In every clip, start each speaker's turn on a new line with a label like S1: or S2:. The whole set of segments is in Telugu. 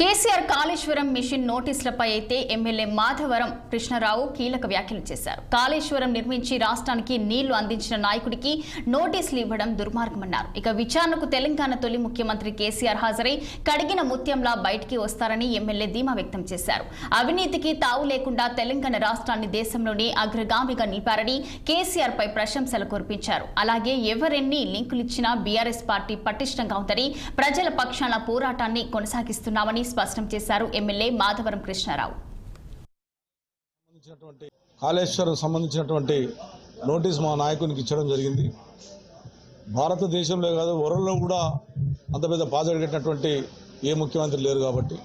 S1: కేసీఆర్ కాళేశ్వరం మిషన్ నోటీసులపై అయితే ఎమ్మెల్యే మాధవరం కృష్ణారావు కీలక వ్యాఖ్యలు చేశారు. కాళేశ్వరం నిర్మించి రాష్ట్రానికి నీళ్ళు అందించిన నాయకుడికి నోటీసులు ఇవ్వడం దుర్మార్గమన్నారు. ఇక విచారణకు తెలంగాణ తొలి ముఖ్యమంత్రి కేసీఆర్ హాజరై కడిగిన ముత్యంలా బయటికి వస్తారని ఎమ్మెల్యే ధీమా వ్యక్తం చేశారు. అవినీతికి తావు లేకుండా తెలంగాణ రాష్ట్రాన్ని దేశంలోనే అగ్రగామిగా నిలిపారని కేసీఆర్ పై ప్రశంసలు కురిపించారు. అలాగే ఎవరెన్ని లింకులిచ్చినా బీఆర్ఎస్ పార్టీ పటిష్టంగా ఉందని ప్రజల పక్షాన పోరాటాన్ని కొనసాగిస్తున్నామని స్పష్టం చేశారు ఎమ్మెల్యే మాధవరం కృష్ణారావు.
S2: సంబంధించినటువంటి కాళేశ్వరం సంబంధించినటువంటి నోటీస్ మా నాయకునికి ఇచ్చడం జరిగింది. భారతదేశంలో కాదు వరల్డ్లో కూడా అంత పెద్ద బాధ కట్టినటువంటి ఏ ముఖ్యమంత్రి లేరు కాబట్టి.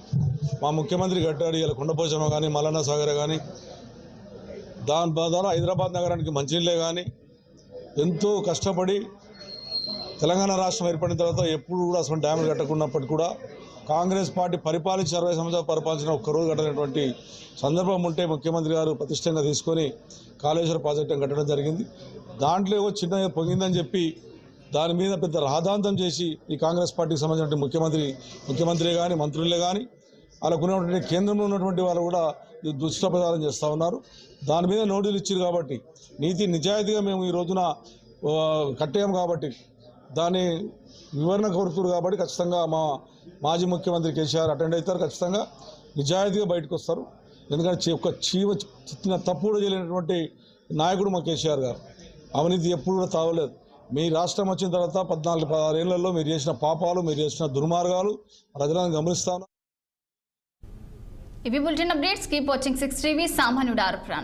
S2: మా ముఖ్యమంత్రి కట్టాడు ఇలా కొండపోచమ్మ కానీ మలనా సాగర్ కానీ దాని ద్వారా హైదరాబాద్ నగరానికి మంచినీళ్ళే కానీ ఎంతో కష్టపడి తెలంగాణ రాష్ట్రం ఏర్పడిన తర్వాత ఎప్పుడు కూడా అసలు డ్యాములు కట్టకున్నప్పటికీ కూడా కాంగ్రెస్ పార్టీ పరిపాలించి అరవై సంవత్సరాలు పరిపాలించిన ఒక్కరోజు కట్టినటువంటి సందర్భం ఉంటే ముఖ్యమంత్రి గారు ప్రతిష్టంగా తీసుకొని కాళేశ్వర ప్రాజెక్టు కట్టడం జరిగింది. దాంట్లో చిన్న పొంగిందని చెప్పి దాని మీద పెద్ద రాధాంతం చేసి ఈ కాంగ్రెస్ పార్టీకి సంబంధించిన ముఖ్యమంత్రి ముఖ్యమంత్రి కానీ మంత్రులే కానీ వాళ్ళకు ఉన్నటువంటి కేంద్రంలో ఉన్నటువంటి వాళ్ళు కూడా దుష్టప్రచారం చేస్తూ ఉన్నారు. దాని మీద నోటీసులు ఇచ్చారు కాబట్టి నీతి నిజాయితీగా మేము ఈ రోజున కట్టాము కాబట్టి దాని వివరణ కోరుతున్నారు కాబట్టి ఖచ్చితంగా మా మాజీ ముఖ్యమంత్రి కేసీఆర్ అటెండ్ అవుతారు ఖచ్చితంగా. నిజాయితీగా బయటకు వస్తారు. ఎందుకంటే ఒక చీవ చిన్న తప్పు చేయలేనటువంటి నాయకుడు మా కేసీఆర్ గారు. అవినీతి ఎప్పుడు కూడా తావలేదు మీ రాష్ట్రం వచ్చిన తర్వాత పద్నాలుగు పదహారు ఏళ్ళలో మీరు చేసిన పాపాలు మీరు చేసిన దుర్మార్గాలు ప్రజలను గమనిస్తాను.
S1: ఇవి bulletin updates. Keep watching six TV సామాన్యుడు ఆరు ప్రాణం